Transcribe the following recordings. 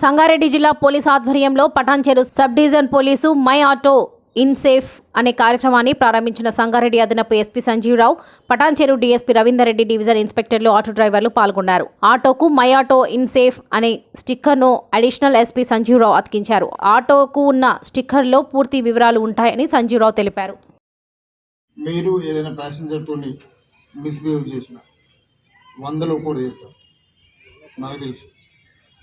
సంగారెడ్డి జిల్లా పోలీస్ ఆధ్వర్యంలో Patancheru sub division police my auto in safe అనే కార్యక్రమాన్ని ప్రారంభించిన సంగారెడ్డి అదనపు SP Sanjeevarao Patancheru DSP Ravinderreddy division ఇన్స్పెక్టర్లు auto డ్రైవర్లు పాల్గొన్నారు. ఆటోకు మై ఆటో ఇన్ సేఫ్ అనే స్టిక్కర్ను అడిషనల్ ఎస్పీ సంజీవరావు అతికించారు. ఆటోకు ఉన్న స్టిక్కర్లో పూర్తి వివరాలు ఉంటాయని సంజీవరావు తెలిపారు. మీరు ఏదైనా ప్యాసింజర్తో మిస్బిహేవ్ చేసిన వందలో కూడా చేస్తారు. నాకు తెలుసు.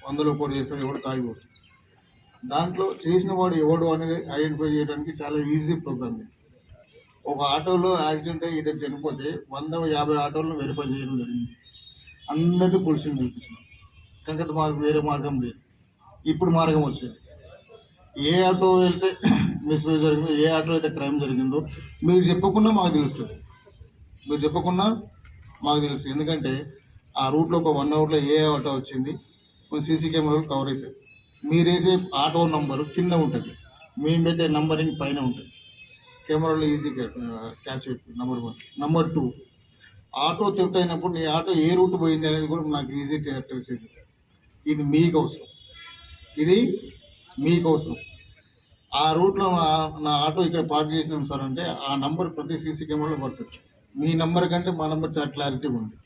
వందలో పోటీ చేస్తారు ఎవడు తాగిపోతుంది దాంట్లో చేసిన వాడు ఎవడు అనేది ఐడెంటిఫై చేయడానికి చాలా ఈజీ ప్రోగ్రామ్ ఇది. ఒక ఆటోలో యాక్సిడెంట్ అయ్యి ఇద్దరు చనిపోతే వంద యాభై ఆటోలను వెరిఫై చేయడం జరిగింది. అందరినీ పోలీసులు పిలిపించినాం. కనుక మాకు వేరే మార్గం లేదు. ఇప్పుడు మార్గం వచ్చింది. ఏ ఆటో వెళ్తే మిస్బేజ్ జరిగిందో ఏ ఆటో అయితే క్రైమ్ జరిగిందో మీరు చెప్పకుండా మాకు తెలుస్తుంది. మీరు చెప్పకుండా మాకు తెలుస్తుంది. ఎందుకంటే ఆ రూట్లో ఒక వన్ అవర్లో ఏ ఆటో వచ్చింది సీసీ కెమెరాలు కవర్ అవుతాయి. మీరు వేసే ఆటో నంబరు కింద ఉంటుంది. మేము పెట్టే నంబరింగ్ పైన ఉంటుంది. కెమెరాలో ఈజీ క్యాచ్ అవుతుంది. Number one number two auto theft అయినప్పుడు నీ ఆటో ఏ రూట్ పోయింది అనేది కూడా నాకు ఈజీ ట్రేస్ అవుతుంది ఇది మీకు అవసరం ఇది మీకు అవసరం ఆ రూట్లో నా నా ఆటో ఇక్కడ పార్క్ చేసినాం సార్ అంటే ఆ నంబర్ ప్రతి సీసీ కెమెరాలో పడుతుంది. మీ నంబర్ కంటే మా నంబర్ చాలా క్లారిటీ ఉంది.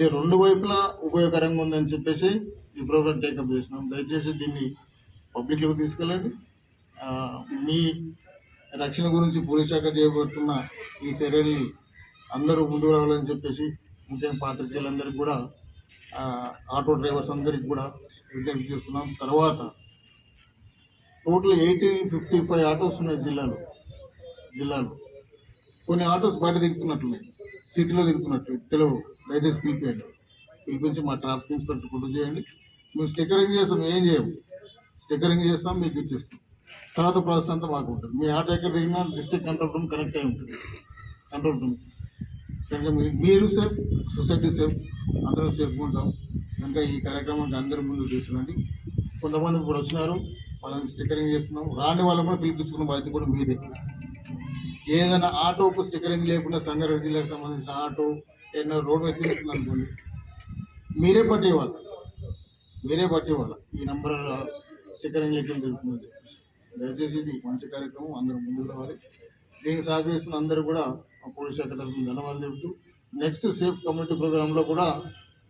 ఈ రెండు వైపులా ఉపయోగకరంగా ఉందని చెప్పేసి ఈ ప్రోగ్రామ్ టేకప్ చేసినాం. దయచేసి దీన్ని పబ్లిక్లోకి తీసుకెళ్ళండి. మీ రక్షణ గురించి పోలీస్ శాఖ చేయబడుతున్న ఈ చర్యల్ని అందరూ ముందుకు రావాలని చెప్పేసి ముఖ్యంగా పాత్రికేయులందరికీ కూడా ఆటో డ్రైవర్స్ అందరికీ కూడా విజ్ఞప్తి చేస్తున్నాం. తర్వాత total eighteen fifty five autos ఉన్నాయి జిల్లాలో. జిల్లాలో. కొన్ని ఆటోస్ బయట దిగుతున్నట్లున్నాయి. సిటీలో దిగుతున్నట్లు తెలుగు దయచేసి పిలిపియండి. పిలిపించి మా ట్రాఫిక్ ఇన్స్పెక్టర్ గుర్తు చేయండి. మేము స్టిక్కరింగ్ చేస్తాం ఏం చేయము. స్టిక్కరింగ్ చేస్తాం మీకు ఇచ్చేస్తాం. తర్వాత ప్రాసెస్ అంతా మాకు ఉంటుంది. మీ ఆటో ఎక్కడ దిగినా డిస్ట్రిక్ట్ కంట్రోల్ రూమ్ కనెక్ట్ అయి ఉంటుంది. Control room. కనుక మీరు మీరు సేఫ్ సొసైటీ సేఫ్ అందరం సేఫ్గా ఉంటాం. కనుక ఈ కార్యక్రమానికి అందరి ముందు తీసుకురండి. కొంతమంది ఇప్పుడు వచ్చినారు వాళ్ళని స్టిక్కరింగ్ చేస్తున్నాం. రాని వాళ్ళని కూడా పిలిపించుకున్న బాధ్యత కూడా మీదే. ఏదైనా ఆటోకు స్టిక్కరింగ్ లేకుండా సంగారెడ్డి జిల్లాకు సంబంధించిన ఆటో ఏదైనా రోడ్ మీద తిరుగుతుంది అనుకోండి మీరే పట్టే వాళ్ళ మీరే పట్టే వాళ్ళ ఈ నెంబర్ స్టిక్కరింగ్ లెక్కలు తిరుగుతుందని దయచేసి ఇది మంచి కార్యక్రమం. అందరూ ముందుకు రావాలి. దీనికి సహకరిస్తున్న అందరూ కూడా మా పోలీస్ శాఖ తరఫున ధన్యవాదాలు చెబుతూ నెక్స్ట్ సేఫ్ కమ్యూనిటీ ప్రోగ్రాంలో కూడా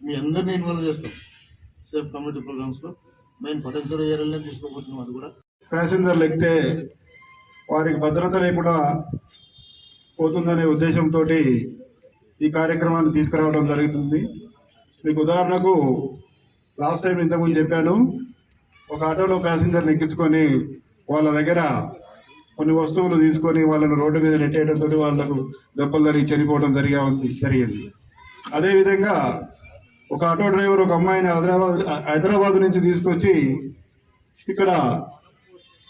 మీ అందరినీ ఇన్వాల్వ్ చేస్తాం. సేఫ్ కమ్యూనిటీ ప్రోగ్రామ్స్లో మెయిన్ పటంచూరు ఏరియాలోనే తీసుకోబోతున్నాం అది కూడా. ప్యాసింజర్లు ఎక్కితే వారికి భద్రత లేకుండా పోతుందనే ఉద్దేశంతో ఈ కార్యక్రమాన్ని తీసుకురావడం జరుగుతుంది. మీకు ఉదాహరణకు లాస్ట్ టైం ఇంతకుముందు చెప్పాను ఒక ఆటోలో ప్యాసింజర్ని ఎక్కించుకొని వాళ్ళ దగ్గర కొన్ని వస్తువులు తీసుకొని వాళ్ళను రోడ్డు మీద నెట్టేయడంతో వాళ్ళకు దెబ్బలు జరిగి చనిపోవడం జరిగా ఉంది జరిగింది. అదేవిధంగా ఒక ఆటో డ్రైవర్ ఒక అమ్మాయిని హైదరాబాద్ హైదరాబాద్ నుంచి తీసుకొచ్చి ఇక్కడ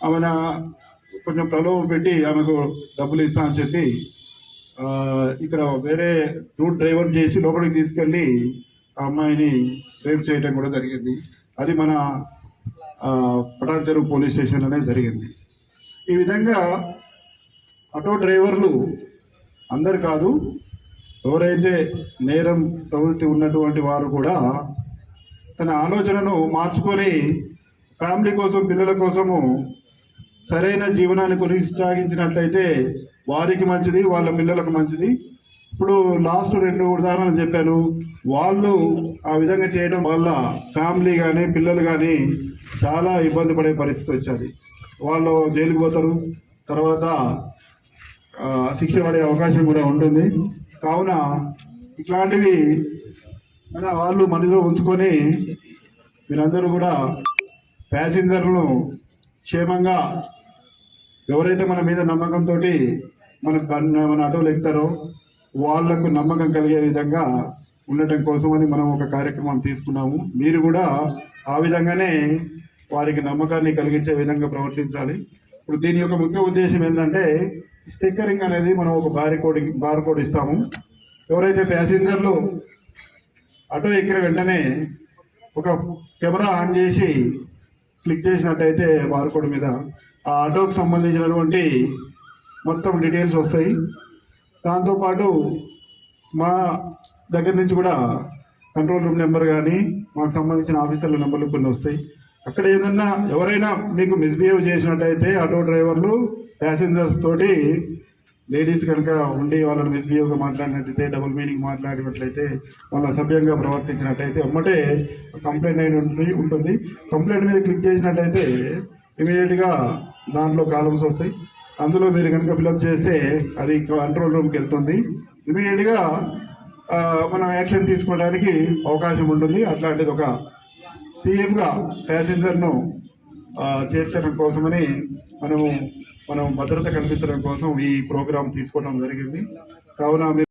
ఆమె కొంచెం ప్రలోభం పెట్టి ఆమెకు డబ్బులు ఇస్తా అని చెప్పి ఇక్కడ వేరే రూట్ డ్రైవర్ చేసి లోపలికి తీసుకెళ్ళి ఆ అమ్మాయిని రేప్ చేయడం కూడా జరిగింది. అది మన ఆ, పటాన్ చెరువు పోలీస్ స్టేషన్లోనే జరిగింది. ఈ విధంగా ఆటో డ్రైవర్లు అందరు కాదు ఎవరైతే నేరం ప్రవృత్తి ఉన్నటువంటి వారు కూడా తన ఆలోచనను మార్చుకొని ఫ్యామిలీ కోసం పిల్లల కోసము సరైన జీవనాన్ని కొనసాగించినట్లయితే వారికి మంచిది వాళ్ళ పిల్లలకు మంచిది. ఇప్పుడు లాస్ట్ రెండు ఉదాహరణలు చెప్పాను. వాళ్ళు ఆ విధంగా చేయడం వల్ల ఫ్యామిలీ కానీ పిల్లలు కానీ చాలా ఇబ్బంది పడే పరిస్థితి వచ్చేది. వాళ్ళు జైలుకి పోతారు. తర్వాత శిక్ష పడే అవకాశం కూడా ఉంటుంది. కావున ఇట్లాంటివి వాళ్ళు మనలో ఉంచుకొని మీరందరూ కూడా ప్యాసింజర్లను క్షేమంగా ఎవరైతే మన మీద నమ్మకంతో మన మన ఆటోలు ఎక్కుతారో వాళ్ళకు నమ్మకం కలిగే విధంగా ఉండటం కోసమని మనం ఒక కార్యక్రమం తీసుకున్నాము. మీరు కూడా ఆ విధంగానే వారికి నమ్మకాన్ని కలిగించే విధంగా ప్రవర్తించాలి. ఇప్పుడు దీని యొక్క ముఖ్య ఉద్దేశం ఏంటంటే స్టిక్కరింగ్ అనేది మనం ఒక బార్ కోడ్ ఇస్తాము. ఎవరైతే ప్యాసింజర్లు ఆటో ఎక్కిన వెంటనే ఒక కెమెరా ఆన్ చేసి క్లిక్ చేసినట్టయితే బార్కోడ్ మీద ఆ ఆటోకి సంబంధించినటువంటి మొత్తం డీటెయిల్స్ వస్తాయి. దాంతోపాటు మా దగ్గర నుంచి కూడా కంట్రోల్ రూమ్ నెంబర్ కానీ మాకు సంబంధించిన ఆఫీసర్ల నెంబర్లు కొన్ని వస్తాయి. అక్కడ ఏదన్నా ఎవరైనా మీకు మిస్బిహేవ్ చేసినట్టయితే ఆటో డ్రైవర్లు ప్యాసింజర్స్ తోటి లేడీస్ కనుక ఉండి వాళ్ళని మిస్బిహేవ్గా మాట్లాడినట్లయితే డబుల్ మీనింగ్ మాట్లాడినట్లయితే వాళ్ళ అసభ్యంగా ప్రవర్తించినట్టయితే ఒమ్మటే కంప్లైంట్ అయిన ఉంటుంది ఉంటుంది. కంప్లైంట్ మీద క్లిక్ చేసినట్టయితే ఇమీడియట్గా దాంట్లో కాలమ్స్ వస్తాయి. అందులో మీరు కనుక ఫిలప్ చేస్తే అది కంట్రోల్ రూమ్కి వెళ్తుంది. ఇమీడియట్గా మనం యాక్షన్ తీసుకోవడానికి అవకాశం ఉంటుంది. అట్లాంటిది ఒక సేఫ్గా ప్యాసింజర్ను చేర్చడం కోసమని మనము మనం భద్రత కల్పించడం కోసం ఈ ప్రోగ్రాం తీసుకోవడం జరిగింది. కావున మీరు